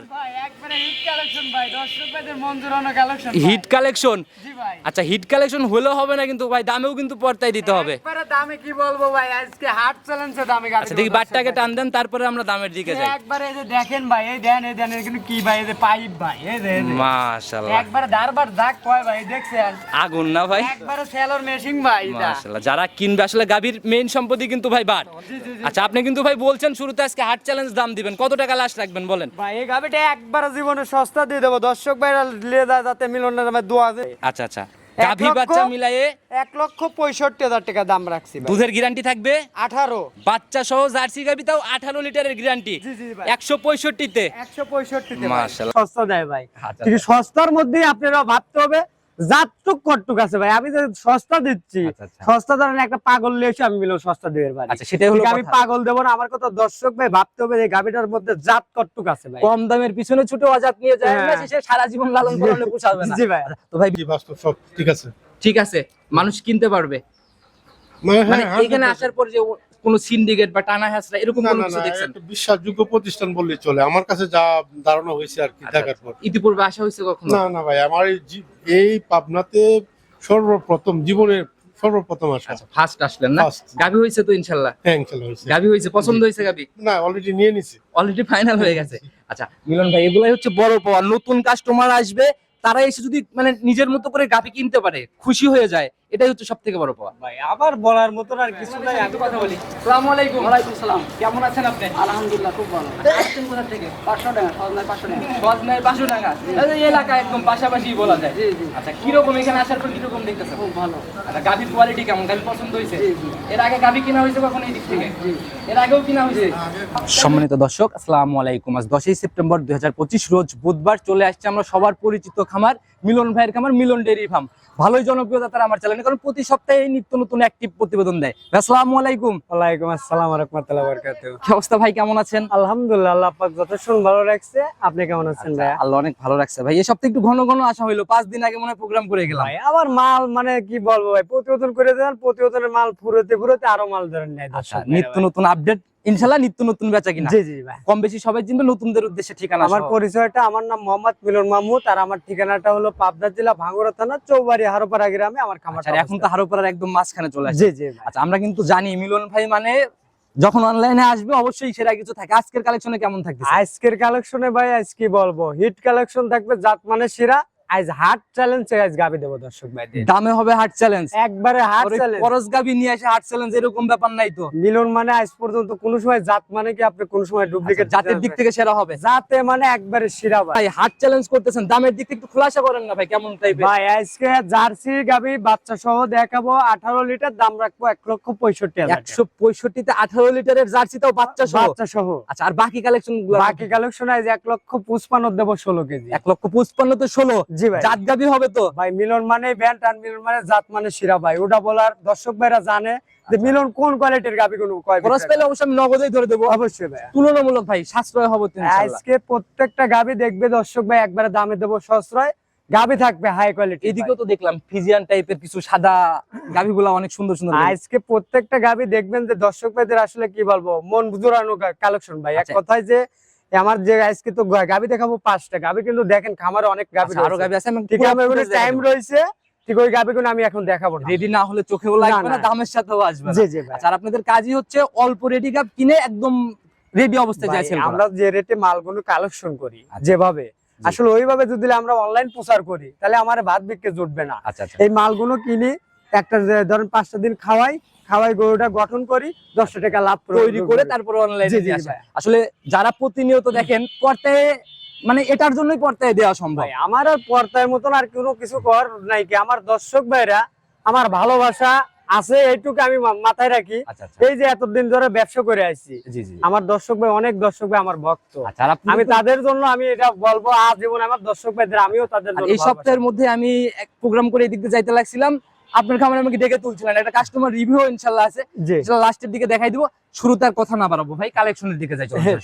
God. Bye. Hit collection আচ্ছা hit collection হলেও হবে না কিন্তু ভাই দামেও কিন্তু পর্তায় দিতে হবে। দামে কি বলব ভাই আজকে হাট চ্যালেঞ্জে দামে আচ্ছা দেখি বাটটাকে টান দেন তারপরে আমরা দামের দিকে যাই। একবারে এই যে দেখেন ভাই এই দেন এই দেন এগুলো কি ভাই এই যে পাইপ ভাই এই যে মাশাআল্লাহ। একবারে দারবার দাগ কয় ভাই দেখছেন? আগুন না ভাই। একবারে সেলর মেশিং ভাই মাশাআল্লাহ যারা কিনবে আসলে গাভীর মেইন সম্পত্তি কিন্তু ভাই বাট। আচ্ছা আপনি কিন্তু ভাই বলছেন শুরুতে আজকে হাট চ্যালেঞ্জ দাম দিবেন। কত টাকা লাস্ট রাখবেন বলেন? ভাই এই গাবিটা একবারে জীবনে সস্তা দিয়ে দেবো। দর্শক ভাইরা লেদা যাতে মিলনের নামে দোয়া দেয় আচ্ছা আচ্ছা। এক গাভী লক্ষ- বাচ্চা মিলায়ে এক লক্ষ পঁয়ষট্টি হাজার টাকা দাম রাখছি দুধের গ্যারান্টি থাকবে? আঠারো। বাচ্চা সহ জার্সি গাভী তাও আঠারো লিটারের গ্যারান্টি। একশো পঁয়ষট্টিতে। একশো পঁয়ষট্টিতে সস্তা দেয় ভাই। আচ্ছা, সস্তার আপনারা ভাবতে হবে জাতটুক কটটুক আছে ভাই আমি সস্তা দিচ্ছি আচ্ছা, আচ্ছা। সস্তা ধরেন একটা পাগল নিয়ে এসে আমি মিলো সস্তা দিয়ে পারি আচ্ছা সেটাই হলো আমি পাগল দেবো না আমার কথা দর্শক ভাই ভাবতে হবে এই গাভিটার মধ্যে জাত কটটুক আছে ভাই। কম দামের পিছনে ছুটে অজাত নিয়ে যায় না হ্যাঁ। শেষে সারা জীবন লালন পালনে পোষাবে না। জি ভাই। তো ভাই বাস্তব সব ঠিক আছে। ঠিক আছে মানুষ কিনতে পারবে। মানে মানে হ্যাঁ, এখানে আসার পর যে কোনো সিন্ডিকেট বা টানা হাসরা এরকম কোনো কিছু দেখছেন? বিশ্বাসযোগ্য প্রতিষ্ঠান বললেই চলে। আমার কাছে যা ধারণা হয়েছে আর কি আচ্ছা, দেখার পর। ইতিপূর্বে আসা হয়েছে কখনো? না না ভাই আমার এই পাবনাতে সর্বপ্রথম জীবনের সর্বপ্রথম আসা আচ্ছা ফার্স্ট আসলেন না? গাবি হয়েছে তো ইনশাল্লাহ? হ্যাঁ হয়েছে। গাবি হয়েছে পছন্দ হয়েছে গাবি না অলরেডি নিয়ে নিছি। অলরেডি ফাইনাল হয়ে গেছে। আচ্ছা মিলন ভাই এগুলাই হচ্ছে বড় পাওয়া নতুন কাস্টমার আসবে তারা এসে যদি মানে নিজের মতো করে গাভি কিনতে পারে খুশি হয়ে যায়। এটাই হচ্ছে সব থেকে বড় পাওয়া। ভাই আবার বলার মতন আর কিছু নাই একটু কথা বলি। আসসালামু আলাইকুম। ওয়ালাইকুম সালাম। কেমন আছেন আপনি? আলহামদুলিল্লাহ খুব ভালো। আসছেন কোথা থেকে? পাঁচশো টাকা সজনায় পাঁচশো টাকা। সজনায় পাঁচশো টাকা। এই এলাকা একদম পাশাপাশি বলা যায়। জি, জি। আচ্ছা কীরকম এখানে আসার পর কীরকম দেখতেছেন? খুব ভালো। আচ্ছা গাভির কোয়ালিটি কেমন? গাভি পছন্দ হয়েছে? জি, জি। এর আগে গাবি কিনা হয়েছে কখন এই দিক থেকে? জি। এর আগেও কিনা হয়েছে? সম্মানিত দর্শক আসসালামু আলাইকুম। আজ দশই সেপ্টেম্বর দুই হাজার পঁচিশ রোজ বুধবার চলে আসছে আমরা সবার পরিচিত খামার মিলন ভাইয়ের খামার মিলন ডেয়ারি ফার্ম। ভালোই জনপ্রিয়তা তারা আমার চ্যানেলে কারণ প্রতি সপ্তাহে এই নিত্য নতুন অ্যাক্টিভ প্রতিবেদন দেয়। আসসালামু আলাইকুম। ওয়ালাইকুম আসসালাম রহমতুল্লাহ বরকাতুহ। কি অবস্থা ভাই কেমন আছেন? আলহামদুলিল্লাহ আল্লাহ পাক যথেষ্ট ভালো রাখছে আপনি কেমন আছেন ভাই আল্লাহ অনেক ভালো রাখছে ভাই। এই সপ্তাহে একটু ঘন ঘন আসা হইল। পাঁচ দিন আগে মনে প্রোগ্রাম করে গেলাম। ভাই আমার মাল মানে কি বলব ভাই প্রতিবেদন করে দেন প্রতিবেদনের মাল ফুরোতে ফুরোতে আরও মাল ধরেন নাই আচ্ছা নিত্য নতুন আপডেট ইনশাল্লাহ নিত্য নতুন বেচা কিনা। জি জি ভাই। কম বেশি সবাই চিনবে নতুনদের উদ্দেশ্যে ঠিকানা আমার পরিচয়টা আমার নাম মোহাম্মদ মিলন মাহমুদ আর আমার ঠিকানাটা হলো পাবনা জেলা ভাঙ্গুরা থানা চৌবাড়ি হারোপাড়া গ্রামে আমার খামার আচ্ছা, এখন তো হারোপাড়ার একদম মাঝখানে চলে আসে জি জি আচ্ছা আমরা কিন্তু জানি মিলন ভাই মানে যখন অনলাইনে আসবে অবশ্যই সেরা কিছু থাকে। আজকের কালেকশনে কেমন থাকবে আজকের কালেকশনে ভাই আজ কি বলব? হিট কালেকশন থাকবে জাত মানে সেরা। আজ হাট চ্যালেঞ্জ আজ গাবি দেবো দর্শক ভাই দামে হবে হাট চ্যালেঞ্জ একবারে হাট চ্যালেঞ্জ খরচ গাবি নিয়ে আসে হাট চ্যালেঞ্জ এরকম ব্যাপার নাই তো। মিলন মানে আজ পর্যন্ত কোন সময় জাত মানে কি আপনি কোন সময় ডুপ্লিকেট আচ্ছা, জাতের দিক থেকে সেরা হবে। জাতে মানে একবারে সেরা ভাই। হাট চ্যালেঞ্জ করতেছেন দামের দিক থেকে একটু খোলাসা করেন না ভাই কেমন টাইপের ভাই আজকে জার্সি গাবি বাচ্চা সহ দেখাবো আঠারো লিটার দাম রাখব এক লক্ষ পঁয়ষট্টি হাজার টাকা। একশো পঁয়ষট্টিতে আঠারো লিটারের জার্সি তাও বাচ্চা সহ বাচ্চা সহ আচ্ছা আর বাকি কালেকশনগুলো? বাকি কালেকশন আজ এক লক্ষ পুষ্পান্ন দেবো ষোলো কেজি। এক লক্ষ পঁচপান্ন তো ষোলো। জি ভাই। জাত গাবি হবে তো? ভাই মিলন মানে ব্যান্ড আর মিলন মানে জাত মানে শিরা ভাই। ওটা বলার দর্শক ভাইরা জানে যে মিলন কোন কোয়ালিটির গাবি কোন খরচ পেলে অবশ্যই আমি নগদেই ধরে দেবো। অবশ্যই ভাই তুলনামূলক ভাই সাশ্রয় হবে আজকে প্রত্যেকটা গাবি দেখবে দর্শক ভাই একবারে দামে দেবো সশ্রয়। গাবি থাকবে হাই কোয়ালিটি এদিকেও তো দেখলাম ফিজিয়ান টাইপের কিছু সাদা গাভিগুলা অনেক সুন্দর সুন্দর। আজকে প্রত্যেকটা গাবি দেখবেন যে দর্শক ভাইদের আসলে কি বলব মন জোড়ানো কালেকশন ভাই। এক আচ্ছা। কথায় যে আমার যে আজকে তো গাবি দেখাবো পাঁচটা। গাবি কিন্তু দেখেন খামারে অনেক গাবি আচ্ছা, আরও গাভি আছে? ঠিক আছে টাইম রয়েছে ঠিক ওই গাবি আমি এখন দেখাবো রেডি না হলে চোখেও লাগবে না, না না। দামের সাথেও আসবে জি জি আচ্ছা আর আপনাদের কাজই হচ্ছে অল্প রেডি গাভ কিনে একদম রেডি অবস্থায় আমরা যে রেটে মালগুলো কালেকশন করি আচ্ছা। যেভাবে। আসলে ওইভাবে যদি আমরা অনলাইন প্রচার করি তাহলে আমার ভাত বিক্রি জুটবে না। এই মালগুলো কিনি একটা ধরেন পাঁচটা দিন খাওয়াই খাওয়াই গরুটা গঠন করি দশটা টাকা লাভ তৈরি করে তারপর অনলাইনে। আসলে যারা প্রতিনিয়ত দেখেন পর্তায় মানে এটার জন্যই পর্তায় দেওয়া সম্ভব। আমার আর পর্দার মতন আর কোনো কিছু কর নাই কি আমার দর্শক ভাইরা আমার ভালোবাসা আছে এইটুকু আমি মাথায় রাখি। আচ্ছা আচ্ছা। এই যে এতদিন ধরে ব্যবসা করে আসছি আমার দর্শক ভাই অনেক দর্শক ভাই আমার ভক্ত। আচ্ছা আমি তাদের জন্য আমি এটা বলব আজীবন আমার দর্শক ভাইদের আমিও তাদের এই সপ্তাহের মধ্যে আমি এক প্রোগ্রাম করে এদিক দিয়ে যাইতে লাগছিলাম। আপনার খামারে আমাকে ডেকে তুলছিলেন। একটা কাস্টমার রিভিউ ইনশাল্লাহ আছে। যেটা সেটা লাস্টের দিকে দেখাই দিব। শুরুতে আর কথা না বাড়াবো ভাই কালেকশনের দিকে যাই হ্যাঁ,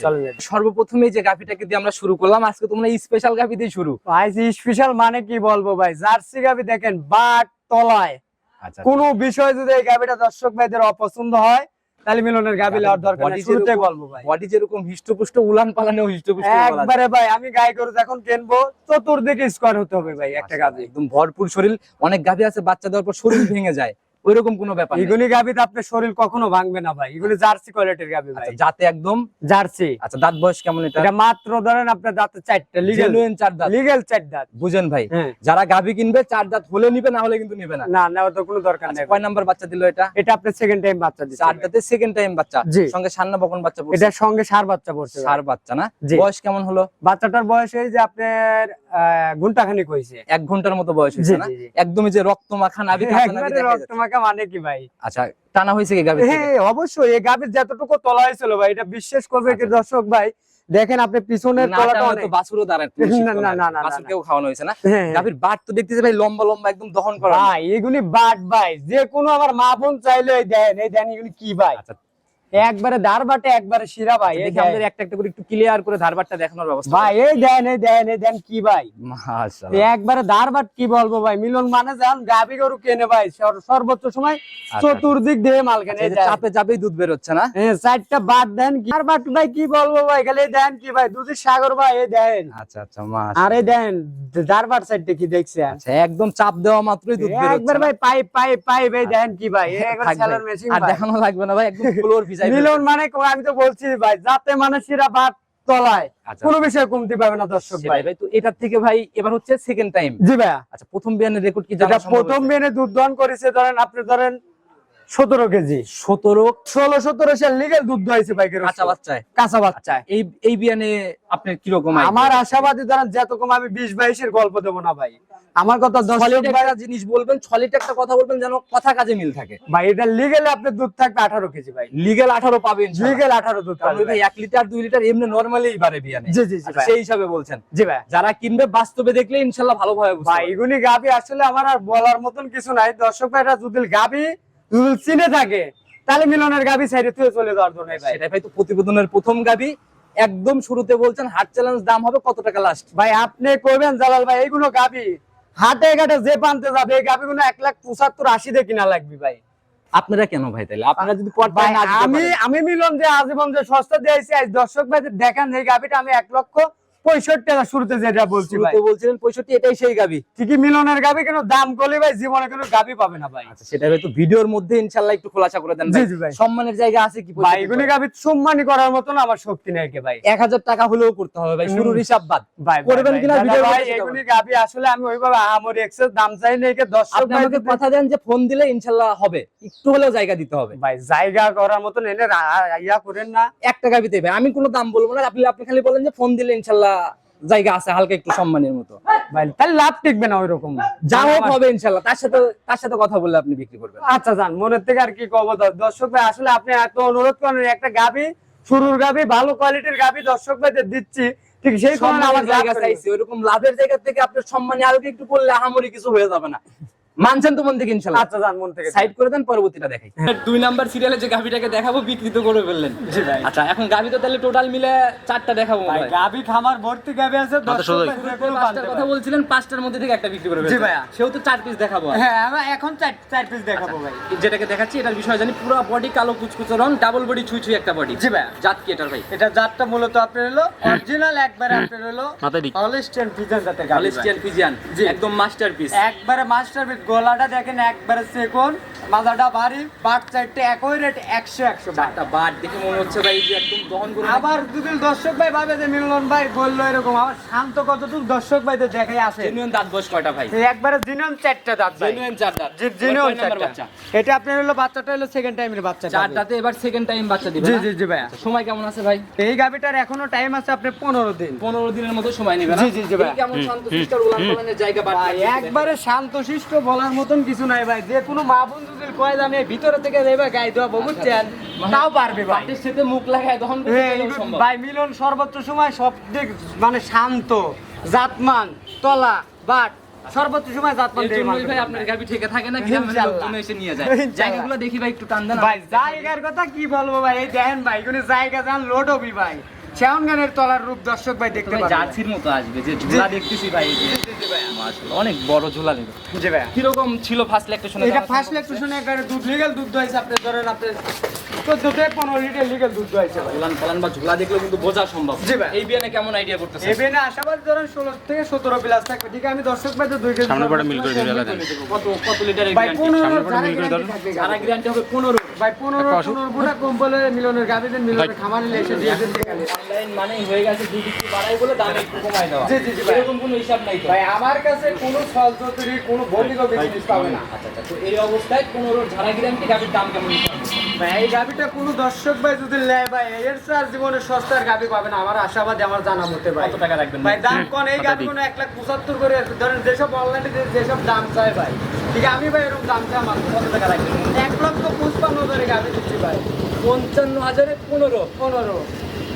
সর্বপ্রথমে যে গাভিটাকে দিয়ে আমরা শুরু করলাম আজকে তোমরা স্পেশাল গাভি দিয়ে শুরু। আইসি স্পেশাল মানে কি বলব ভাই? জার্সি গাফি দেখেন বাট তলায়। কোন কোনো বিষয় যদি এই গাভিটা দর্শক ভাইদের অপছন্দ হয় তাহলে মিলনের গাবি গাভীর লওয়ার দরকার body নেই শুরুতেই যেরকম- বলব ভাই। বডি যেরকম হিষ্টপুষ্ট উলান পালানেও হিষ্টপুষ্ট বলা একবারে ভাই আমি গাই গরু যখন কিনবো চতুর্দিকে স্কোয়ার হতে হবে ভাই একটা গাবি। একদম ভরপুর শরীর অনেক গাভী আছে বাচ্চা দেওয়ার পর শরীর ভেঙে যায়। ওইরকম কোনো ব্যাপার। এগুলি গাবিতে আপনার শরীর কখনো ভাঙবে না ভাই। এগুলি জার্সি কোয়ালিটির গাবি ভাই। আচ্ছা, যাতে একদম? জার্সি। আচ্ছা দাঁত বয়স কেমন এটা? এটা মাত্র ধরেন আপনার দাঁতে চারটা লিগেল জেনুইন চার দাঁত। লিগেল চার দাঁত। বুঝেন ভাই হ্যাঁ। যারা গাভী কিনবে চার দাঁত হলে নিবে না হলে কিন্তু নিবে না। না নেওয়ার তো কোনো দরকার আচ্ছা, নেই। কয় নাম্বার বাচ্চা দিল এটা? এটা আপনার সেকেন্ড টাইম বাচ্চা দিচ্ছে। চার দাঁতে সেকেন্ড টাইম বাচ্চা। জি। সঙ্গে সান্না বকন বাচ্চা পড়ছে? এটার সঙ্গে সার বাচ্চা পড়ছে সার বাচ্চা না? বয়স কেমন হলো? বাচ্চাটার বয়স এই যে আপনার ঘন্টাখানিক হয়েছে। এক ঘণ্টার মতো বয়স জি হয়েছে না একদমই যে রক্ত মাখা নাভি রক্ত যাচ্ছে। মাখা মানে কি ভাই? আচ্ছা টানা হয়েছে কি গাভীর হ্যাঁ অবশ্যই এই গাভীর যতটুকু তলা হয়েছিল ভাই এটা বিশ্বাস করবে কি আচ্ছা। দর্শক ভাই দেখেন আপনি পিছনের তলাটা অনেক বাছুরও দাঁড়ায় না, না, কি। না, না, না, বাছুরকেও খাওয়ানো হয়েছে না? হ্যাঁ, গাভীর বাট তো দেখতেছে ভাই লম্বা লম্বা একদম দহন করা। ভাই এগুলি বাট ভাই যে কোনো আমার মা বোন চাইলে দেন এই দেন এগুলি কি ভাই? আচ্ছা একবারে দাঁড় বাটে একবারে শিরা ভাই এই আমাদের একটা একটা করে একটু ক্লিয়ার করে ধারবারটা দেখানোর ব্যবস্থা ভাই এই দেন এই দেন এই দেন কি ভাই? মাশাআল্লাহ। একবারে দাঁড় বাট কি বলব ভাই? মিলন মানে যান গাবি গরু কেনে ভাই। সর- সর্বোচ্চ সময় চতুর্দিক দিয়ে মাল কেনে আচ্ছা, এই এই যে দেন। চাপে চাপেই দুধ বের হচ্ছে না? হ্যাঁ, চারটা বাট দেন কি? আর বাট ভাই কি বলব ভাই? খালি দেন কি ভাই? দুধের সাগর ভাই এই দেন। আচ্ছা আচ্ছা মাশাআল্লাহ। আরে দেন দারবার সাইডটা কি দেখছেন? আচ্ছা একদম চাপ দেওয়া মাত্রই দুধ বের হচ্ছে একবার ভাই পাইপ পাইপ পাইপ এই দেন কি ভাই? এই একবার। সেলার মেশিন আর দেখানো লাগবে না ভাই একদম ফ্লোর ভিজাই মিলন মানে আমি তো বলছি ভাই যাতে মানুষেরা বাদ তলায়। আচ্ছা। কোনো বিষয়ে কমতি পাবে না দর্শক ভাই। ভাই তো এটার থেকে ভাই এবার হচ্ছে সেকেন্ড টাইম জি ভাই আচ্ছা প্রথম বিয়ানের রেকর্ড কি জানা প্রথম মেনে দুধ দহন করেছে ধরেন আপনি ধরেন সতেরো কেজি। 17 ষোলো সতেরো সাল লিগেল দুধ দোয়াইছে বাইকের কাঁচা বাচ্চায়? কাঁচা বাচ্চা এই এই বিয়ানে আপনার কি রকম আমার আশাবাদী ধরেন যেরকম আমি বিশ বাইশের গল্প দেবো না ভাই। আমার কথা ভাই একটা জিনিস বলবেন সলিড একটা কথা বলবেন যেন কথা কাজে মিল থাকে। ভাই এটা লিগেলে আপনার দুধ থাকবে আঠারো কেজি ভাই। লিগেল 18 পাবেন লিগেল আঠারো দুধ কারণ পাবে ভাই 1 লিটার 2 লিটার এমনি নরমালি বারে বিয়ানে জি জি জি আচ্ছা, সেই হিসাবে বলছেন। জি ভাই। যারা কিনবে বাস্তবে দেখলে ইনশাআল্লাহ ভালোভাবে বুঝতে ভাই। এগুলি গাবি আসলে আমার আর বলার মতন কিছু নাই। দর্শক ভাইরা যদি গাবি চিনে থাকে তাহলে মিলনের গাবি সাইডে তুই চলে যাওয়ার জন্য ভাই। সেটাই ভাই তো প্রতিবেদনের প্রথম গাবি একদম শুরুতে বলছেন হাট চ্যালেঞ্জ দাম হবে কত টাকা লাস্ট ভাই আপনি কইবেন জালাল ভাই এইগুলো গাবি হাটে ঘাটে যে পানতে যাবে এই গাবিগুলো এক লাখ পঁচাত্তর আশি দিয়ে কিনা লাগবে ভাই। আপনারা কেন ভাই তাহলে? আপনারা যদি আমি আমি মিলন যে আজীবন যে সস্তা দিয়েছি আজ দর্শক ভাই দেখেন এই গাবিটা আমি এক লক্ষ পঁয়ষট্টি টাকা শুরুতে যেটা বলছি ভাই। বলছিলেন 65 এটাই সেই গাবি। ঠিকই মিলনের গাবি কেন দাম করলে ভাই জীবনে কোনো গাবি পাবে না ভাই। আচ্ছা সেটা তো ভিডিওর মধ্যে ইনশাআল্লাহ একটু খোলাসা করে দেন জি, জি ভাই। সম্মানের জায়গা আছে কি ভাই এগুলি গাবি সম্মানী করার মতন আমার শক্তি নেই কে ভাই। 1000 টাকা হলেও করতে হবে ভাই শুরুর হিসাব বাদ। ভাই করবেন কিনা ভিডিও ভাই এগুলি গাবি আসলে আমি ওইভাবে আমার এক্সেস দাম চাই কে দর্শক আপনি আমাকে কথা দেন যে ফোন দিলে ইনশাআল্লাহ হবে। একটু হলেও জায়গা দিতে হবে। ভাই জায়গা করার মতন এনে ইয়া করেন না। এক টাকা দিতে ভাই আমি কোনো দাম বলব না আপনি আপনি খালি বলেন যে ফোন দিলে ইনশাআল্লাহ জায়গা আছে হালকা একটু সম্মানের মতো। ভাই তাহলে লাভ টিকবে না ওইরকম। যা হোক হবে ইনশাআল্লাহ তার সাথে তার সাথে কথা বললে আপনি বিক্রি করবেন। আচ্ছা যান মনের থেকে আর কি কব দর্শক ভাই আসলে আপনি এত অনুরোধ করেন একটা গাবি শুরুর গাবি ভালো কোয়ালিটির গাবি দর্শক ভাইদের দিচ্ছি। ঠিক সেই কারণে আমার জায়গা চাইছি। ওইরকম লাভের জায়গা থেকে আপনার সম্মানে হালকা একটু করলে আহামরি কিছু হয়ে যাবে না। মানছেন তো মন থেকে ইনশাআল্লাহ। আচ্ছা জান মন থেকে। সাইড করে দেন পরবর্তীটা দেখাই। দুই নাম্বার সিরিয়ালে যে গাভিটাকে দেখাবো বিকৃত করে ফেললেন। জি ভাই। আচ্ছা এখন গাভি তো তাহলে টোটাল মিলে চারটা দেখাবো ভাই ভাই গাবি খামার ভর্তি গাবি আছে দর্শক ভাই যে কোনো পাঁচটার পানতে কথা বলছিলেন পাঁচটার মধ্যে থেকে একটা বিক্রি করে জি। ভাইয়া। সেও তো চার পিস দেখাবো হ্যাঁ আমরা এখন চার চার পিস দেখাবো ভাই। যেটাকে দেখাচ্ছি এটার বিষয় জানি পুরো বডি কালো কুচকুচে রং ডাবল বডি ছুঁই ছুঁই একটা বডি জি ভাইয়া। জাত কি এটার ভাই? এটা জাতটা মূলত আপনার হলো অরিজিনাল একবারে আপনার হলো। হলিস্টিয়ান ফিজান জাতের গাবি ভাই। হলিস্টিয়ান ফিজিয়ান জি। একদম মাস্টারপিস একবারে মাস্টার গলাটা দেখেন একবারে সেকন মাথাটা ভারী বাট চারটে একই রেট একশো একশো বাট চারটা বাট দেখে মনে হচ্ছে ভাই যে একদম দহন করে আবার যদি দর্শক ভাই ভাবে যে মিলন ভাই বলল এরকম আমার শান্ত কতটুকু দর্শক ভাই তো দেখাই আসে। জেনুইন দাঁত বয়স কয়টা ভাই? একবারে জিনিয়ন চারটা দাঁত জেনুইন চার দাঁত। চারটা। এটা আপনার হলো বাচ্চাটা হলো সেকেন্ড টাইমের বাচ্চা চার দাঁতে এবার সেকেন্ড টাইম বাচ্চা দিবে জি জি জি ভাই আচ্ছা, সময় কেমন আছে ভাই? এই গাবিটার এখনও টাইম আছে আপনার পনেরো দিন। পনেরো দিনের মতো সময় নেবে জি, জি, জি ভাই। কেমন শান্ত শিষ্ট জায়গা একবারে শান্তশিষ্ট বলার মতন কিছু নাই ভাই। যে কোনো মা বোন যদি কয় আমি ভিতরে থেকে দেবে গাই দেওয়া বুঝছেন? তাও পারবে ভাই। সাথে মুখ লাগায় করতে হ্যাঁ। ভাই মিলন সর্বোচ্চ সময় সব দিক মানে শান্ত জাতমান তলা বাট সর্বোচ্চ সময় জাতমান জন্যই মানবে। ভাই আপনার গাভি থেকে থাকে না গ্রামের ইনশাআল্লাহ। লোকজন এসে নিয়ে যায়। জায়গাগুলো দেখি ভাই একটু টান দেন ভাই জায়গার কথা কি বলব ভাই? এই দেখেন ভাই কোনো জায়গা যান লোড হবি ভাই। শ্যাওন গানের তলার রূপ দর্শক ভাই দেখতে ভাই পাবেন জার্সির মতো আসবে যে ঝোলা দেখতেছি ভাই যে। মাশাআল্লাহ অনেক বড় ঝোলা নেবে জি ভাই কীরকম ছিল ফার্স্ট লেকটা শুনে এটা ফার্স্ট লেকচার শুনে একবারে দুধ লিগেল দুধ দইছে আপনি ধরেন আপনি চোদ্দ থেকে পনেরো লিটার লিগেল দুধ হয়েছে ভাই। পালান বা ঝোলা দেখলেও কিন্তু বোঝা সম্ভব। জি ভাই। এই বিয়ানে কেমন আইডিয়া করতেছে এবেনে আশাবাদ ধরেন ষোলো থেকে সতেরো প্লাস থাকবে ঠিক আছে? আমি দর্শক ভাই তো দুই কেজি সামনের পাটা মিল করে দিলে সবজি দেন। করে দেবো। কত কত গ্যারান্টি পনেরো সামনের পাটা যারা মিল করে guarantee ধরো। সারা গ্যারান্টি হবে পনেরো ভাই পনেরো একটা অসুখ- পনেরো গুণা কম বলে মিলনের গাড়ি দেন মিলনের খামারে এসে দিয়ে দেন। অনলাইন মানে হয়ে গেছে দুই বিক্রি বাড়াই বলে দাম একটু কমাই দেওয়া। জি, জি। এরকম কোনো হিসাব নাই তো। ভাই আমার কাছে কোনো সহযোগী কোনো ভৌতিক জিনিস পাবে না। আচ্ছা আচ্ছা তো এই অবস্থায় পনেরো ঝাড়া গ্যারান্টি গাড়ির দাম কেমন? ভাই এই গাভিটা কোনো দর্শক ভাই যদি নেয় ভাই এর স্যার জীবনে সস্তার গাভি পাবে না। আমার আশাবাদী আমার জানা মতে ভাই। কত টাকা রাখবেন ভাই দাম কোন এই গাভি কোনো এক লাখ পঁচাত্তর করে আছে। ধরেন যেসব অনলাইনে যেসব দাম চাই ভাই। ঠিক আমি ভাই এরকম দাম চাই আমার। কত টাকা রাখবেন? এক লক্ষ পঁচপান্ন হাজারে গাভি দিচ্ছি ভাই। পঞ্চান্ন হাজারে পনেরো পনেরো।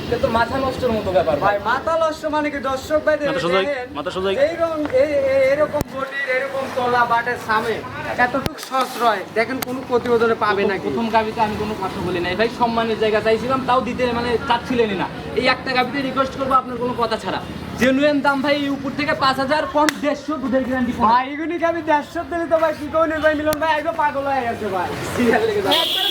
সে মাথা নষ্টের মতো ব্যাপার ভাই। মাথা লস্য মানে কি? দর্শক ভাই মাথা সোজা হোক, মাথা সোজা হোক। এইরকম এই- এই- এরকম বডির এরকম তলা বাটের সামনে এতটুক সশ্রয় দেখেন কোনো প্রতিবেদনে পাবে প্রথম গাবিতে আমি কোনো কথা বলি নাই। ভাই সম্মানের জায়গা চাইছিলাম তাও দিতে মানে চাচ্ছিলেনই না। এই একটা গাবিতে রিকোয়েস্ট করব আপনার কোনো কথা ছাড়া। জেনুয়েন দাম ভাই এই উপর থেকে পাঁচ হাজার কম দেড়শো দুধের গ্যারান্টি ভাই এগুলি আমি দেড়শো দিলে তো ভাই কি ভাই মিলন ভাই একদম পাগল হয়ে গেছে ভাই।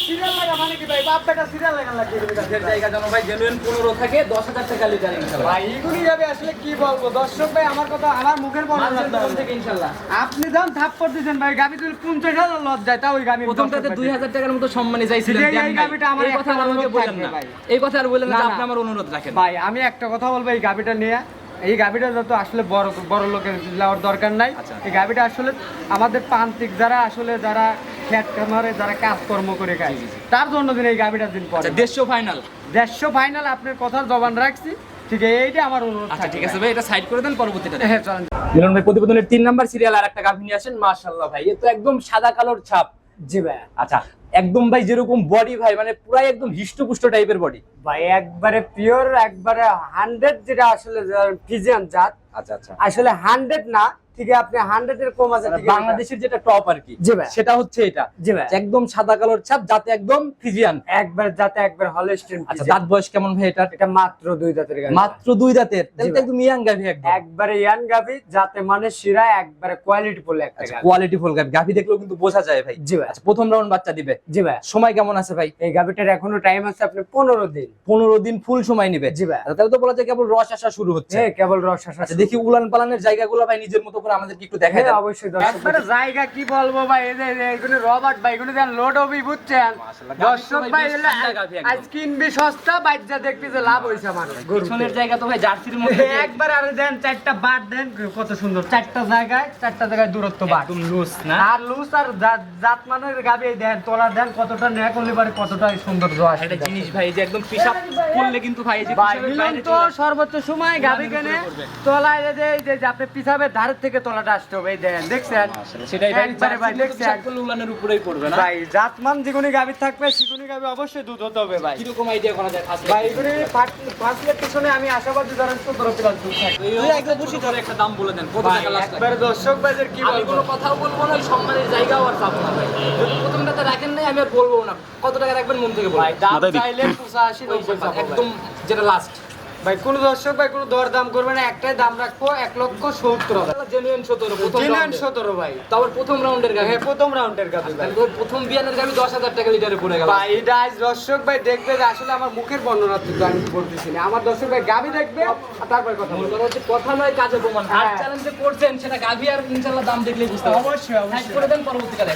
সিরিয়াল লাগা মানে কি ভাই? বাপ বেটা সিরিয়াল লাগা লাগবে এগুলি জায়গা যেন ভাই জেনুয়েন পনেরো থাকে দশ হাজার টাকা লিটার ইনশাল্লাহ। ভাই এগুলি যাবে আসলে কি বলব? দর্শক ভাই আমার কথা আমার মুখের বর্ণনা মার্চের দোকান দাও। থেকে ইনশাল্লাহ। আপনি দাম থাপ্পড় দিচ্ছেন ভাই গাবি তুলে পঞ্চাশ হাজার লজ্জায় তাও ওই গাবি প্রথমটাতে দুই হাজার টাকার মতো সম্মানে চাইছিলেন এই- গাবিটা আমার কথা আর আমাকে না। ভাই। এই কথা আর বললেন না। আপনি আমার অনুরোধ রাখেন। ভাই আমি একটা কথা বলব এই গাবিটা নিয়ে। এই গাবিটা যত আসলে বড় বড় লোকের নেওয়ার দরকার নাই। আচ্ছা। এই গাবিটা আসলে আমাদের প্রান্তিক যারা আসলে যারা খ্যাত খামারে যারা কাজকর্ম করে খায় তার জন্য দিন এই গাবিটা দিন পরে দেড়শো ফাইনাল দেড়শো ফাইনাল আপনার কথার জবান রাখছি। ঠিক আছে এইটা আমার অনুরোধ আচ্ছা ঠিক আছে ভাই। এটা সাইড করে দেন পরবর্তীটা হ্যাঁ চলেন। মিলন ভাই প্রতিবেদনের তিন নাম্বার সিরিয়াল আর একটা গাভী নিয়ে আসেন মাশাল্লাহ ভাই। এ তো একদম সাদা কালোর ছাপ। জি ভাই আচ্ছা একদম ভাই যেরকম বডি ভাই মানে পুরো একদম হিষ্টপুষ্ট টাইপের বডি ভাই একবারে পিওর একবারে হান্ড্রেড যেটা আসলে ফিজিয়ান জাত। আচ্ছা আচ্ছা। আসলে হান্ড্রেড না ঠিক আপনি হান্ড্রেড এর কম আছে বাংলাদেশের যেটা টপ আর কি সেটা হচ্ছে এটা। একদম সাদা কালোর ছাপ যাতে একদম ফিজিয়ান। একবার যাতে একবার হলস্টেন আচ্ছা দাঁত বয়স কেমন ভাই এটা এটা মাত্র দুই দাঁতের গাড়ি মাত্র দুই দাঁতের? তাহলে তো একদম ইয়াং গাভী একদম। একবারে ইয়ান গাবি যাতে মানে শিরা একবারে কোয়ালিটি ফুল একটা গাবি কোয়ালিটি ফুল গাভী। গাভী দেখলেও কিন্তু বোঝা যায় ভাই। জি ভাই। আচ্ছা প্রথম রাউন্ড বাচ্চা দিবে। জি ভাই। সময় কেমন আছে ভাই? এই গাবিটার এখনও টাইম আছে আপনি পনেরো দিন। পনেরো দিন ফুল সময় নিবে। জি ভাই। আচ্ছা, তাহলে তো বলা যায় কেবল রস আসা শুরু হচ্ছে। হ্যাঁ কেবল রস আসা আচ্ছা দেখি উলান পালানের জায়গাগুলো ভাই নিজের মতো করে আমাদেরকে একটু দেখাই হ্যাঁ দেন। অবশ্যই একবারে জায়গা কি বলব ভাই? এই যে এইগুলো রবার্ট ভাই এগুলো দেন লোড হবি বুঝছেন? দর্শক ভাই। আজ কিনবি সস্তা বাইজা দেখবি যে লাভ হইছে আমার। পিছনের জায়গা তো ভাই জার্সির মধ্যে। একবার আরে দেন চারটা বাট দেন কত সুন্দর। চারটা জায়গায় চারটা জায়গায় দূরত্ব বাট একদম লুজ না? আর লুস আর জাত- মানের গাবি দেন তোলা দেন কতটা নেক করলে পারে কতটা সুন্দর রস। একটা জিনিস ভাই যে একদম পিসাব করলে কিন্তু ভাই এই যে ভাই তো সর্বোচ্চ সময় গাবি কেনে। করবে। তোলায় যে যে- যে যে আপনি পিসাবের ধারের থেকে তোলাটা আসতে হবে এই দেন দেখছেন? সেটাই একবারে ভাই দেখছেন? উলানের উপরেই পড়বে না? ভাই জাতমান যেগুনি গাবি থাকবে সেগুনি গাবি অবশ্যই দুধ হতে হবে ভাই। কীরকম আইডিয়া করা যায় ভাই এগুলি পাঁচ লাখ পিছনে আমি আশাবাদী ধরেন সতেরো প্লাস দুধ থাকবে। এই একদম বসে ধরে একটা দাম বলে দেন কত ভাই টাকা লাস্ট একবারে দর্শক বাজার কি আমি বলব? কোনো কথাও বলব না সম্মানের জায়গাও আর পাবো না ভাই। যদি প্রথমটাতে রাখেন নাই আমি আর বলব না। কত টাকা রাখবেন মন থেকে ভাই দাম চাইলে একদম যেটা লাস্ট ভাই কোনো দর্শক ভাই কোনো দর দাম করবে না একটাই দাম রাখব এক লক্ষ সত্তর হাজার। জেনুইন সতেরো প্রথম জেনুইন সতেরো ভাই। তারপর প্রথম রাউন্ডের গাড়ি হ্যাঁ প্রথম রাউন্ডের গাবি ভাই। প্রথম বিয়ানের গাড়ি দশ হাজার টাকা লিটারে পড়ে গেল। ভাই এটা আজ দর্শক ভাই দেখবে যে আসলে আমার মুখের বর্ণনা তো আমি বলতেছি না। আমার দর্শক ভাই গাবি দেখবে আর তারপর কথা মূল বলব। কথা হচ্ছে কথা নয় কাজে প্রমাণ। হার হ্যাঁ। চ্যালেঞ্জে করছেন সেটা গাভি আর ইনশাল্লাহ দাম দেখলেই বুঝতে পারবেন। অবশ্যই অবশ্যই। করে দেন পরবর্তীকালে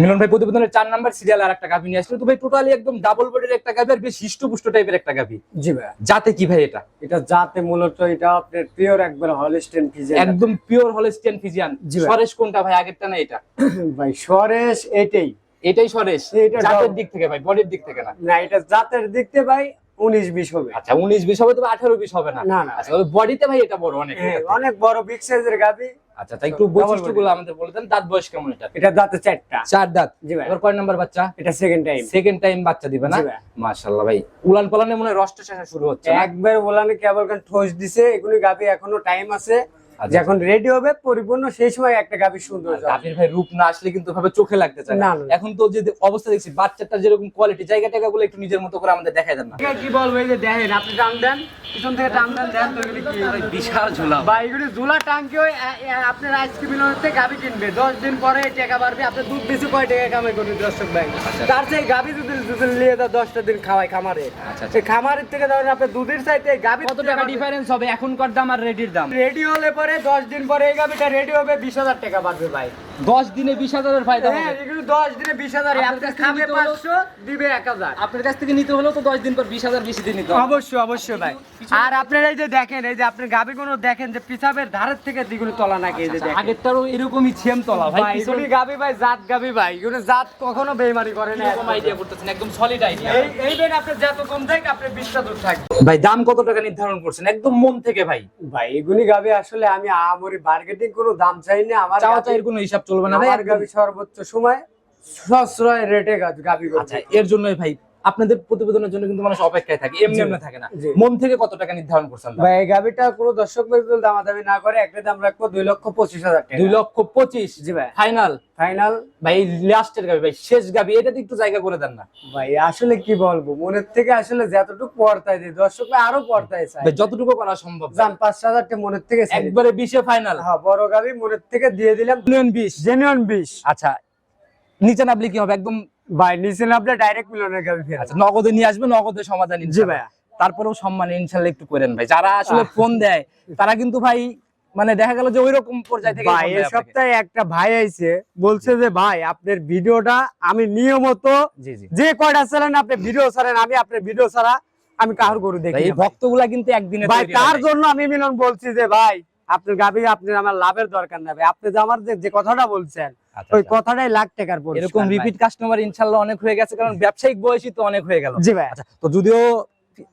মিলন ভাই প্রতিবেদনের চার নাম্বার সিরিয়াল আর একটা গাভি নিয়ে আসলে তো ভাই টোটালি একদম ডাবল বডির একটা গাভি আর বেশ হিষ্টপুষ্ট টাইপের একটা গাভি। জি ভাই। যাতে কি ভাই এটা? এটা। যাতে মূলত এটা আপনার পিওর একবার হলস্টেন ফিজিয়ান একদম পিওর হলিস্টেন ফিজিয়ান সরেশ কোনটা ভাই? আগেরটা না এটা? ভাই সরেশ এটাই। এটাই সরেশ। এটা জাতের দিক থেকে ভাই বডির দিক থেকে না? না এটা জাতের থেকে ভাই উনিশ বিশ হবে। আচ্ছা উনিশ বিশ হবে তবে আঠারো বিশ হবে না? না, না। আচ্ছা বডিতে ভাই এটা বড় অনেক হ্যাঁ, অনেক বড় বিগ সাইজের গাবি। আচ্ছা তাই একটু বৈশিষ্ট্যগুলো আমাদের বলে দেন দাঁত বয়স কেমন এটা এটা দাঁতে চারটা। চার দাঁত। জি ভাই। এবার কয় নাম্বার বাচ্চা? এটা সেকেন্ড টাইম সেকেন্ড টাইম বাচ্চা দিবে না। মাশাআল্লাহ ভাই উলান পালানে মনে হয় রষ্ট শেষা শুরু হচ্ছে একবার বলানে কেবল ঠোস দিছে এগুলি গাবি এখনও টাইম আছে। যখন রেডি হবে পরিপূর্ণ সেই সময় একটা গাবি সুন্দর গাভীর ভাই রূপ না আসলে কিন্তু ভাবে চোখে লাগতে চায় না। এখন তো যে অবস্থা দেখছি বাচ্চাটা যেরকম কোয়ালিটি জায়গা টাকা গুলো একটু নিজের মতো করে আমাদের দেখাই দেন না। কি বলব এই যে দেখেন আপনি টান দেন পিছন থেকে টান দেন দেন তো এগুলি কি? বিশাল ঝুলা। বা এগুলি ঝুলা টাঙ্কি ওই আপনার আইসক্রিম থেকে গাবি কিনবে। দশ দিন পরে টাকা বাড়বে আপনি দুধ বেশি কয় টাকা কামাই করবে দর্শক ভাই। তার সেই গাবি যদি দুধের নিয়ে তা দশটা দিন খাওয়াই খামারে। আচ্ছা, আচ্ছা। খামারের থেকে ধরেন আপনার দুধের চাইতে গাভী কত টাকা ডিফারেন্স হবে? এখনকার দাম আর রেডির দাম? রেডি হলে পরে দশ দিন পরে এই গাভীটা রেডি হবে বিশ হাজার টাকা বাড়বে ভাই। দশ দিনে বিশ হাজারের ফায়দা হ্যাঁ হবে। এগুলো দশ দিনে বিশ হাজার আপনার খাবে হলো- পাঁচশো দিবে এক হাজার। আপনার কাছ থেকে নিতে হলেও তো দশ দিন পর বিশ হাজার বেশি দিয়ে নিতে অবশ্যই অবশ্যই ভাই। আর আপনারা এই যে দেখেন এই যে আপনি গাভী কোনো দেখেন যে পিছাবের ধারের থেকে দ্বিগুণ তলা নাকি এই যে দেখেন। আগেরটারও এরকমই ছেম তলা ভাই এগুলি গাভী ভাই জাত গাভী ভাই। এগুলো জাত কখনো বেইমানি করে না। এরকম আইডিয়া করতেছেন? একদম সলিড আইডিয়া এই এই বেন আপনার যত কম থাকে আপনি বিশটা দূর থাকবে ভাই দাম কত টাকা নির্ধারণ করছেন? একদম মন থেকে ভাই। ভাই এগুলি গাভী আসলে আমি আমরি মার্কেটিং কোনো দাম চাই না আমার চাওয়া চাই চাইয়ের কোনো হিসাব চলবে না ভাই? আমার গাবি সর্বোচ্চ সময় সশ্রয় রেটে গাবি আচ্ছা এর জন্যই ভাই আপনাদের প্রতিবেদনের জন্য কিন্তু মানুষ অপেক্ষায় থাকে এমনি এমনি থাকে না। মন থেকে কত টাকা নির্ধারণ করছেন ভাই এই গাভীটা কোনো দর্শক বিন্দু দামাদামি না করে একটা দাম রাখব দুই লক্ষ পঁচিশ হাজার টাকা। দুই লক্ষ পঁচিশ? জি ভাই। ফাইনাল ফাইনাল ভাই লাস্টের গাবি ভাই শেষ গাবি এটাতে একটু জায়গা করে দেন না। ভাই আসলে কি বলব মনের থেকে আসলে যতটুকু পড়তায় দিই দর্শক ভাই আরও পড়তায় চাই ভাই যতটুকু করা সম্ভব জান পাঁচ হাজারটা মনের থেকে। একবারে বিশে ফাইনাল হ্যাঁ বড় গাভী মনের থেকে দিয়ে দিলাম। ইউনিয়ন বিশ। জেনুইন বিশ। আচ্ছা নিচে নামলে কি হবে? একদম ভাই ডাইরেক্ট মিলনের ফেরা আচ্ছা নগদে নিয়ে আসবে নগদে সমাধান জি তারপরেও সম্মান একটু করেন ভাই। যারা আসলে ফোন দেয় তারা কিন্তু ভাই মানে দেখা গেল যে ওইরকম পর্যায়ে থেকে ভাই এই সপ্তাহে একটা ভাই আইছে বলছে যে ভাই আপনার ভিডিওটা আমি নিয়মিত যে কয়টা ছাড়েন আপনি ভিডিও ছাড়েন আমি আপনার ভিডিও ছাড়া আমি কারোর গরু দেখি। ভক্তগুলা কিন্তু একদিনে ভাই তার জন্য আমি মিলন বলছি যে ভাই আপনার গাভী আপনি আমার লাভের দরকার না ভাই আপনি যে আমার যে- কথাটা বলছেন আচ্ছা, ওই আচ্ছা। কথাটাই লাখ টাকার পড়ে এরকম। রিপিট কাস্টমার ইনশাআল্লাহ অনেক হয়ে গেছে কারণ ব্যবসায়িক বয়সী তো অনেক হয়ে গেল জি ভাই আচ্ছা তো যদিও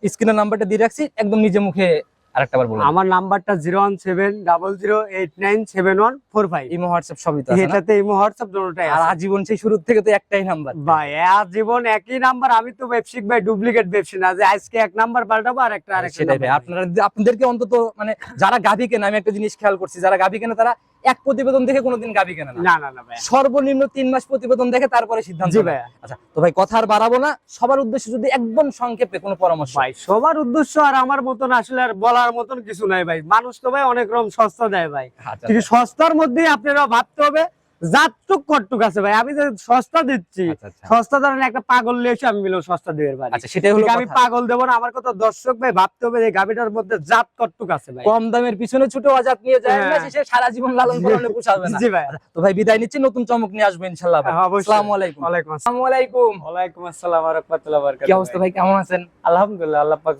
স্ক্রিনের নাম্বারটা দিয়ে রাখছি একদম নিজে মুখে আরেকটা বার বলুন। আমার নাম্বারটা zero one seven double zero eight nine seven one four five. Imo WhatsApp সবই তো এটাতে ইমো হোয়াটসঅ্যাপ দুটোটাই আর আজীবন সেই শুরু থেকে তো একটাই নাম্বার। ভাই জীবন একই নাম্বার আমি তো ব্যবসায়িক ভাই ডুপ্লিকেট ব্যবসা না যে আজকে এক নাম্বার পাল্টাবো আর একটা আরেকটা আপনারা আপনাদেরকে অন্তত মানে যারা গাভী কেনা আমি একটা জিনিস খেয়াল করছি যারা গাভী কেনা তারা এক প্রতিবেদন দেখে কোনোদিন গাবি কেনে না। না না ভাই সর্বনিম্ন তিন মাস প্রতিবেদন দেখে তারপরে সিদ্ধান্ত জি ভাই আচ্ছা তো ভাই কথা আর বাড়াবো না। সবার উদ্দেশ্যে যদি একদম সংক্ষেপে কোনো পরামর্শ। ভাই সবার উদ্দেশ্য আর আমার মতন আসলে আর বলার মতন কিছু নাই ভাই। মানুষ তো ভাই অনেক রকম সস্তা দেয় ভাই। আচ্ছা, কিন্তু সস্তার মধ্যে আপনারা ভাবতে হবে জাতটুক কটটুক আছে ভাই। আমি যে সস্তা দিচ্ছি আচ্ছা, আচ্ছা। সস্তা ধরেন একটা পাগল নিয়ে এসে আমি সস্তা আচ্ছা সেটাই হলো আমি। পাগল দেবো না আমার কথা দর্শক ভাই ভাবতে হবে যে মধ্যে জাত কটটুক আছে ভাই। কম দামের পিছনে ছুটে অজাত নিয়ে যায় না হ্যাঁ। শেষে সারা জীবন লালন পালনে পোষাবে না। জি ভাই। তো ভাই বিদায় নিচ্ছি নতুন চমক নিয়ে আসব ভাই। হ্যাঁ, আসসালামু আলাইকুম। ওয়ালাইকুম আসসালাম। আলাইকুম। ওয়ালাইকুম আসসালাম ওয়া রাহমাতুল্লাহি ওয়া কি অবস্থা ভাই কেমন আছেন? আলহামদুলিল্লাহ আল্লাহ পাক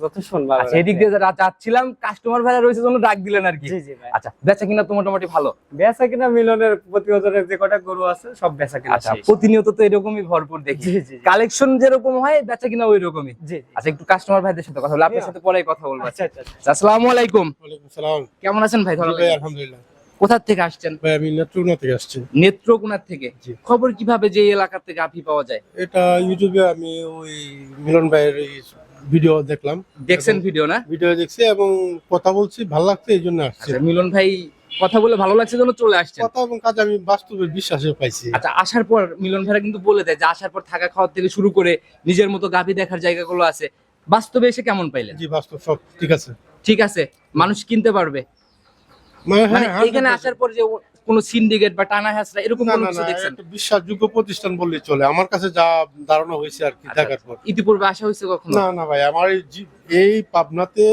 আচ্ছা এদিক দিয়ে যাচ্ছিলাম কাস্টমার ভাইরা রয়েছে জন্য ডাক দিলেন আর কি। জি জি ভাই। আচ্ছা বেচা কিনা তো মোটামুটি ভালো? বেচা কিনা মিলনের প্রতিবেদনের যে কটা গরু আছে সব বেচা কিনা আচ্ছা প্রতিনিয়ত তো এরকমই ভরপুর দেখি। কালেকশন যেরকম হয় বেচা কিনা ওই রকমই। আচ্ছা একটু কাস্টমার ভাইদের সাথে কথা বলে। আপনার সাথে পরে কথা বলব। আচ্ছা আচ্ছা আচ্ছা। আচ্ছা, আসসালামু আলাইকুম। সালাম। কেমন আছেন ভাই? ভালো ভাই আলহামদুলিল্লাহ। কোথা থেকে আসছেন? ভাই আমি নেত্রকোনা থেকে আসছি। নেত্রকোনার থেকে। খবর কীভাবে যে এই এলাকা থেকে আফি পাওয়া যায়? এটা ইউটিউবে আমি ওই মিলন ভাইয়ের ভিডিও দেখলাম। দেখছেন ভিডিও না? ভিডিও দেখছি এবং কথা বলছি ভালো লাগছে এই জন্য আসছি। আচ্ছা মিলন ভাই কথা বলে ভালো লাগছে জন্য চলে আসছেন। কথা এবং কাজ আমি বাস্তবে বিশ্বাসে পাইছি। আচ্ছা আসার পর মিলন ভাইরা কিন্তু বলে দেয় যে আসার পর থাকা খাওয়ার থেকে শুরু করে নিজের মতো গাভী দেখার জায়গাগুলো আছে। বাস্তবে এসে কেমন পাইলেন? জি বাস্তব সব ঠিক আছে। ঠিক আছে মানুষ কিনতে পারবে। মানে মানে হ্যাঁ এখানে আসার পর যে কোনো সিন্ডিকেট বা টানা হাসরা এরকম না কোনো না কিছু না দেখছেন? একটা বিশ্বাসযোগ্য প্রতিষ্ঠান বললেই চলে। আমার কাছে যা ধারণা হয়েছে আর কি আচ্ছা, দেখার পর। ইতিপূর্বে আসা হয়েছে কখনো? না না ভাই আমার এই এই পাবনাতে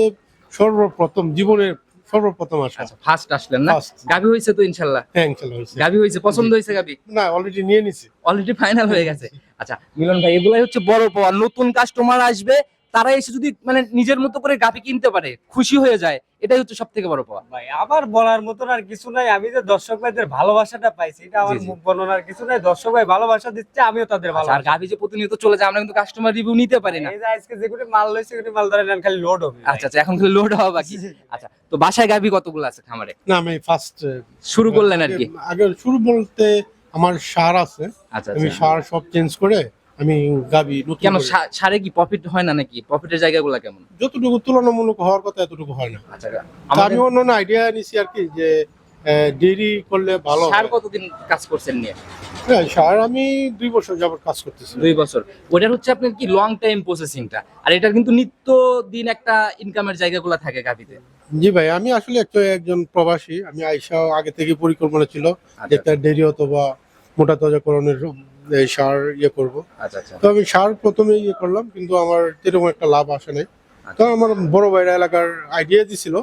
সর্বপ্রথম জীবনের সর্বপ্রথম আসা। আচ্ছা ফার্স্ট আসলেন না? গাবি হয়েছে তো ইনশাল্লাহ? হ্যাঁ ইনশাল্লাহ হয়েছে গাভী হয়েছে পছন্দ হয়েছে গাভী? না অলরেডি নিয়ে নিছি। অলরেডি ফাইনাল হয়ে গেছে। আচ্ছা মিলন ভাই এগুলাই হচ্ছে বড় পাওয়া নতুন কাস্টমার আসবে তারা এসে যদি মানে নিজের মতো করে গাভী কিনতে পারে খুশি হয়ে যায় এটাই হচ্ছে সব থেকে বড় পাওয়া। ভাই আমার বলার মতন আর কিছু নাই। আমি যে দর্শক ভাইদের ভালোবাসাটা পাইছি এটা আমার। মুখ বর্ণনার কিছু নাই। দর্শক ভাই ভালোবাসা দিচ্ছে আমিও তাদের আচ্ছা, আর ভালোবাসা গাভী যে প্রতিনিয়ত চলে যায় আমরা কিন্তু কাস্টমার রিভিউ নিতে পারি না। এই যে আজকে যেগুলি মাল লইছে সেগুলি মাল ধরে নেন খালি লোড হবে। আচ্ছা আচ্ছা এখন খালি লোড হওয়া বাকি। আচ্ছা তো বাসায় গাভী কতগুলো আছে খামারে? না আমি ফার্স্ট শুরু করলেন আর কি। আগে শুরু বলতে আমার সার আছে। আচ্ছা আমি আচ্ছা। সার সব চেঞ্জ করে আমি গাবি কেন সারে কি প্রফিট হয় না নাকি? প্রফিটের জায়গাগুলো কেমন? যতটুকু তুলনামূলক হওয়ার কথা এতটুকু হয় না। আচ্ছা আমি অন্য আইডিয়া নিছি আর কি যে ডেরি করলে ভালো সার কতদিন কাজ করছেন নিয়ে? হ্যাঁ, সার আমি দুই বছর যাবত কাজ করতেছি। দুই বছর। ওটার হচ্ছে আপনার কি লং টাইম প্রসেসিংটা আর এটা কিন্তু নিত্য দিন একটা ইনকামের জায়গাগুলো থাকে গাভিতে জি ভাই আমি আসলে একটা একজন প্রবাসী। আমি আইসা আগে থেকে পরিকল্পনা ছিল যে আচ্ছা। একটা ডেরি অথবা মোটা তাজাকরণের সার ইয়ে করব। আচ্ছা আচ্ছা। তো আমি সার প্রথমে ইয়ে করলাম কিন্তু আমার এরকম একটা লাভ আসে নাই। তো আমার বড় ভাইরা এলাকার আইডিয়া দিছিল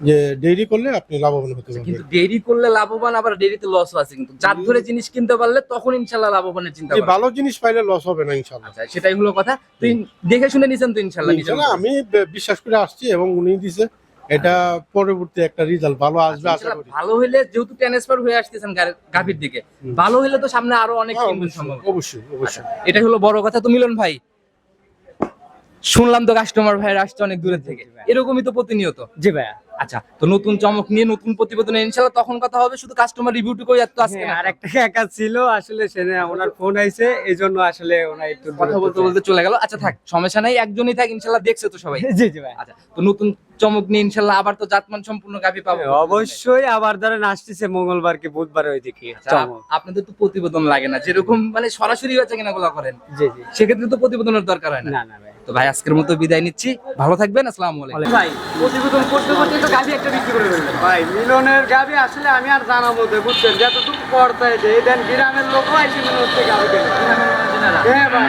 যে ডেইরি করলে আপনি লাভবান হতে কিন্তু পারবেন দেরি করলে লাভবান আবার দেরিতে লসও আছে কিন্তু। জাত ধরে জিনিস কিনতে পারলে তখন ইনশাল্লাহ লাভবানের চিন্তা করবেন ভালো জিনিস পাইলে লস হবে না ইনশাল্লাহ। আচ্ছা সেটাই হলো কথা। তুই দেখে শুনে নিছেন তো মতো। আমি বিশ্বাস করে আসছি এবং উনি দিছে। এটা পরবর্তী একটা রেজাল্ট ভালো আসবে আশা করি। ভালো হইলে যেহেতু ট্রান্সফার হয়ে আসতেছেন গাভীর দিকে ভালো হইলে তো সামনে আরও অনেক হ্যাঁ, অবশ্যই, সম্ভব। অবশ্যই অবশ্যই। এটাই হলো বড় কথা। তো মিলন ভাই শুনলাম তো কাস্টমার ভাইরা আসছে অনেক দূরের থেকে। এরকমই তো প্রতিনিয়ত। জি ভাইয়া। আচ্ছা তো নতুন চমক নিয়ে নতুন প্রতিবেদনে ইনশাল্লাহ তখন কথা হবে শুধু কাস্টমার রিভিউটুকু এত আজকে না। হ্যাঁ, আর একটা একা ছিল আসলে সেনে ওনার ফোন আইছে এই জন্য আসলে ওনার একটু কথা বলতে বলতে চলে গেল। আচ্ছা থাক সমস্যা নাই একজনই থাক ইনশাল্লাহ দেখছে তো সবাই। জি জি ভাই। আচ্ছা তো নতুন চমক নিয়ে ইনশাল্লাহ আবার তো জাতমান সম্পূর্ণ গাভি পাবো। অবশ্যই আবার ধরেন আসতেছে মঙ্গলবার কি বুধবার ওই দিকে আচ্ছা, আপনাদের তো প্রতিবেদন লাগে না যেরকম মানে সরাসরি বেচা কেনা গুলো করেন। জি জি। সেক্ষেত্রে তো প্রতিবেদনের দরকার হয় না। না না ভাই। তো ভাই আজকের মতো বিদায় নিচ্ছি। ভালো থাকবেন আসসালামু আলাইকুম। ভাই প্রতিবেদন করতে করতে তো গাবি একটা বিক্রি করে ফেললেন। ভাই মিলনের গাবি আসলে আমি আর জানাব তো বুঝছেন? যতটুকু পড়তাই দেয় দেন গ্রামের লোক আইসি মিলন হচ্ছে গাবি হ্যাঁ ভাই।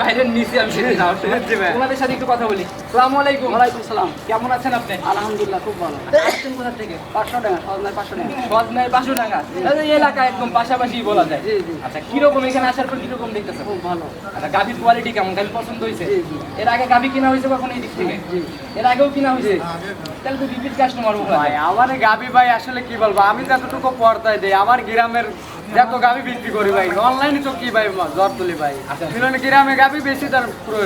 বাইরের নিচে আমি সেটা যাওয়ার সময় জি ভাই। ওনাদের সাথে একটু কথা বলি। সালামু আলাইকুম। ওয়ালাইকুম সালাম। কেমন আছেন আপনি? আলহামদুলিল্লাহ খুব ভালো। আসছেন কোথা থেকে? পাঁচশো টাকা সজনায় পাঁচশো টাকা। বজনায় পাঁচশোডাঙ্গা এই এলাকা একদম পাশাপাশি বলা যায়। জি, জি। আচ্ছা কীরকম এখানে আসার পর কীরকম দেখতেছেন? খুব ভালো। আচ্ছা গাভির কোয়ালিটি কেমন? গাভি পছন্দ হয়েছে। এর আগে গাভি কিনা হয়েছে কখন এই দিক থেকে? এর আগেও কিনা হয়েছে? তাহলে তো রিপিট কাস্টমার ভাই আমার ভাই আসলে কি বলব? আমি যতটুকু পড়তাই দেই আমার গ্রামের যত গাবি বিক্রি করি ভাই। অনলাইনে তো কি ভাই জ্বর তুলি ভাই। আচ্ছা। মিলনে গ্রামে গাবি বেশি তার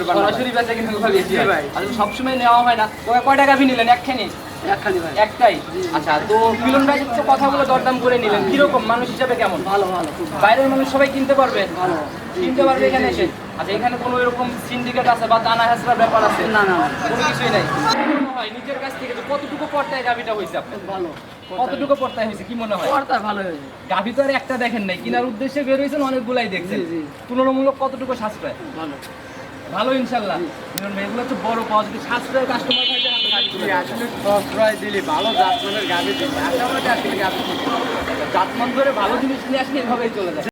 বানা সরাসরি বেচা কিনা কথা বেশি ভাই। আসলে সবসময় নেওয়া হয় না? কয়টা গাভি নিলেন? একখানি? একটাই? আচ্ছা তো মিলন ভাই তো কথাগুলো দরদাম করে নিলেন কীরকম? মানুষ হিসাবে কেমন? ভালো ভালো বাইরের মানুষ সবাই কিনতে পারবে? ভালো। কিনতে পারবে এখানে এসে? আচ্ছা এখানে কোনো এরকম সিন্ডিকেট আছে বা দানা হাসরার ব্যাপার আছে? না না কোনো কিছুই নাই। নিজের কাছ থেকে কতটুকু পর্তায় গাভিটা হয়েছে আপনার? ভালো। কতটুকু পর্তায় হয়েছে কি মনে হয়? পড়তা ভালো হয়েছে। গাভি তো আর একটা দেখেন নাই কিনার উদ্দেশ্যে বের হয়েছেন অনেকগুলাই দেখছেন। তুলনামূলক কতটুকু সাশ্রয়? ভালো। ভালো ইনশাল্লাহ। এগুলো হচ্ছে বড় পাওয়া যদি সাশ্রয় কাস্টমার। আসলে দিলি ভালো জাতমানের গাবি দিলি আশা করি আসলে জাতমান ধরে ভালো জিনিস নিয়ে আসলে এভাবেই চলে যায়।